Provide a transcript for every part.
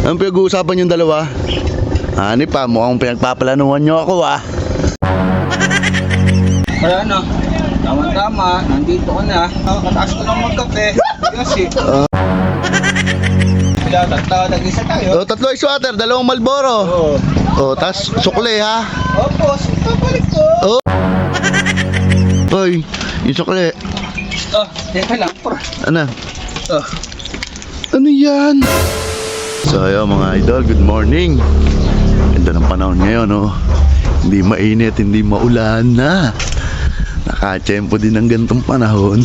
Ang pinag-uusapan yung dalawa? Hani pa, mukhang pinagpaplanuhan nyo ako ah. Kaya ano, tama-tama, nandito ka na. Nakakataas ko lang magkape. Kasi, pinatagtalag isa tayo. O, tatlo ice water, dalawang Malboro. Oo. O, tas sukle ha. Opo, papalit ko. O. Hoy, yung sukle. Oh, teka lang. Ano? Oh, Ano yan? So ayun mga idol, good morning. Ganda ng panahon ngayon, oh. Hindi mainit, hindi maulan na. Nakachempo din ng gantong panahon.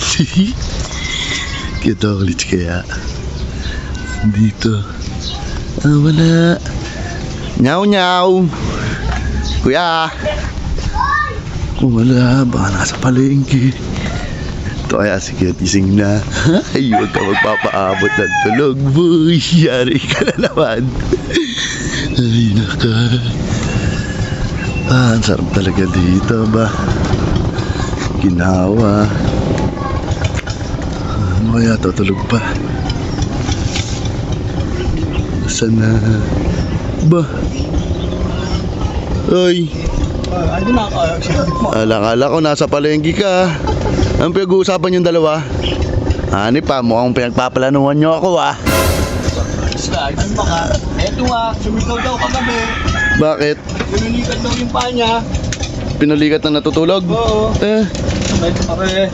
Cute ulit kaya. Dito. Ah, wala. Nyaw, nyaw. Kuya. Kung wala, baka nasa palengke. Ito kaya si Kuya Tising na. Ay, huwag ka magpapaabot ng tulog. Boy, yari ka na naman. Ay, naka. Ah, ang sarap talaga dito ba? Ginawa. Ano kaya tutulog pa? Sana. Ba? Ay, ako, sinabi mo. Alakala ko nasa palengke ka. Ang pinag-uusapan yung dalawa? Hani pa, mukhang pinagpaplanuhan nyo ako ah. Ano ba ka? Eto nga, sumigaw daw kagabi. Bakit? Pinulikat daw yung paa niya. Pinulikat na natutulog? Oo. Eh, Medyo pare.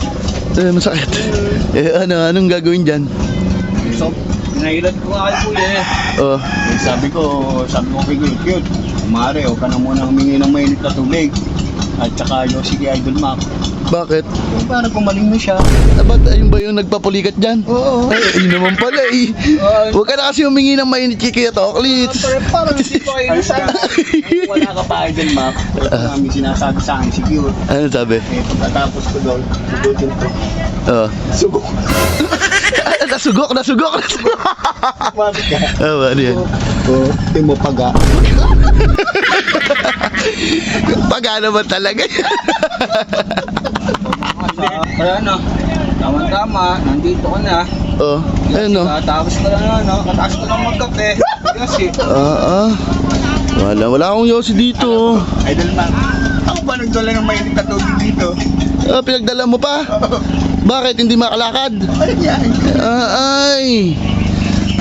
eh, masakit. Eh, ano, anong gagawin dyan? So, pinahirat ko nga kay kuya eh. Oh, Eh, Sabi ko, sabi ko kay Cute, Mare, huwag ka na muna humingi ng mainit na tubig. At saka yung sige Idol Mac. bakit? Yung parang gumaling na siya. Ah, ba't ayun ba yung nagpapulikat dyan? Oo. Ay, ayun naman pala eh. Huwag ka na kasi humingi ng mainit kay Kuya Toklits. parang hindi pa kayo sana. Wala ka pa Idol Mac. Talaga namin sinasabi sa akin si Cute. Ano sabi? Eh, pagkatapos ko doon, sugutin ko. Oh. Subok. nasugok, nasugok, nasugok. Bakit ka? Ah, ano yan? Oo, oh, mo paga. Paga naman talaga yan. Kaya ano, tama-tama, nandito ka na. oh, ano? Katapos ko lang ano, kataas ko lang magkape. Kasi, Ah, ah. Wala, wala akong yosi dito. Idol Mac, ako ba nagdala ng mainit na tubig dito? Ah, pinagdala mo pa? Bakit hindi makalakad? Ayan. Ah, ay.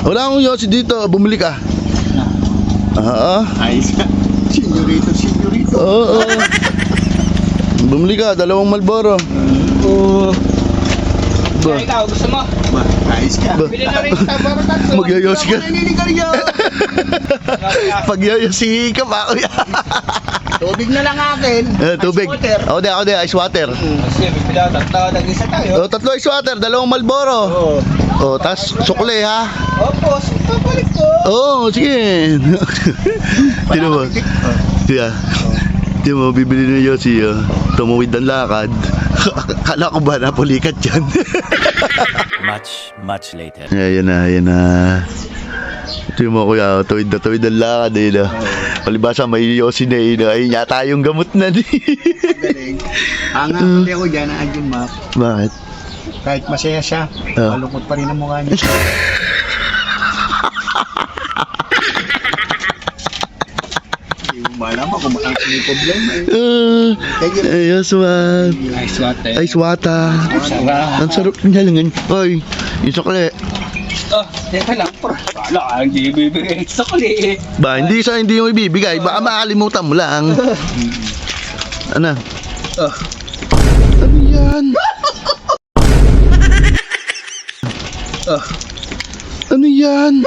Wala akong yosi dito. Bumili ka. Ah, ah. Ayos. Senyorito, senyorito. Oo. oo. Bumili ka, dalawang Malboro. Oo. Ba, ikaw, gusto mo? Ba, ayos ka. Ba- Bili na rin sa baro tatlo. Magyayos ka. Ako naninigarilyo. pag yosi ka pa. Tubig na lang akin. Eh, tubig. Ice water. Ako di, ako di, ice water. Kasi, pila, tatlo, nag-isa tayo. Oh, tatlo ice water, dalawang Malboro. Oo. Oh, tas sukle ha. Opo, papalit ko. Oo, oh, sige. Tino mo? Siya. Tino mo, bibili ni Yossi, oh. Tumuwid ng lakad. Kala ko ba napulikat yan? Much, much later. Ayan na, ayan na. Tino mo kuya, tuwid na tuwid ng lakad eh. No? Palibasa may Yossi na eh. Ayun yata yung gamot na di. Galing. Ang ako dyan, Idol Mac. Bakit? Kahit masaya siya, Oh. malungkot pa rin ang mukha niya. Malaman kung may may problema eh. Uh, you. ayos man. Ice water. Ice water. Sarap. Ang sarap niya lang. Hoy, yung sukle. Oh, teka lang, por. Wala ka, hindi bibigay sa kuli eh. Ba, hindi sa hindi mo ibibigay. Baka makalimutan mo lang. Ano? Oh. Ano yan? Oh. Ano yan?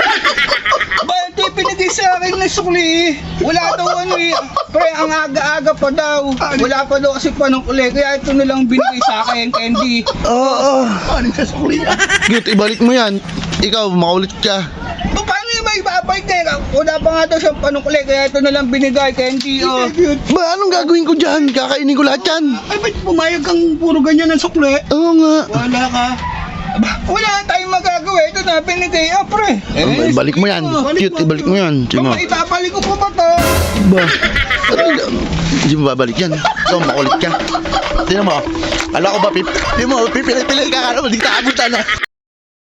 Ba, hindi pinigay sa akin na sukli eh. Wala daw ano eh. Pre, ang aga-aga pa daw. Wala pa daw kasi panungkuli. Kaya ito na lang binigay sa akin, candy. Oo. Ano sa sukli ah? Cute, ibalik mo yan. Ikaw, makaulit ka. O, paano yung may babalik na? Wala pa nga daw siyang panungkuli. Kaya ito na lang binigay, candy. Oh. Ba, anong gagawin ko dyan? Kakainin ko lahat yan. Ay, ba't pumayag kang puro ganyan ng sukli? Oo nga. Wala ka. Wala tayong magagawa. Ito na, binigay. Ah, pre. Eh, ibalik mo yan. Balik Cute, ibalik mo yan. Sige mo. Baka ibabalik ko pa ba to? Ba? Hindi mo babalik yan. Ikaw, makulit ka. Tingnan mo. Alam ko ba, pip? Hindi mo, pipilit-pilit ka. Alam mo, di ka abutan na.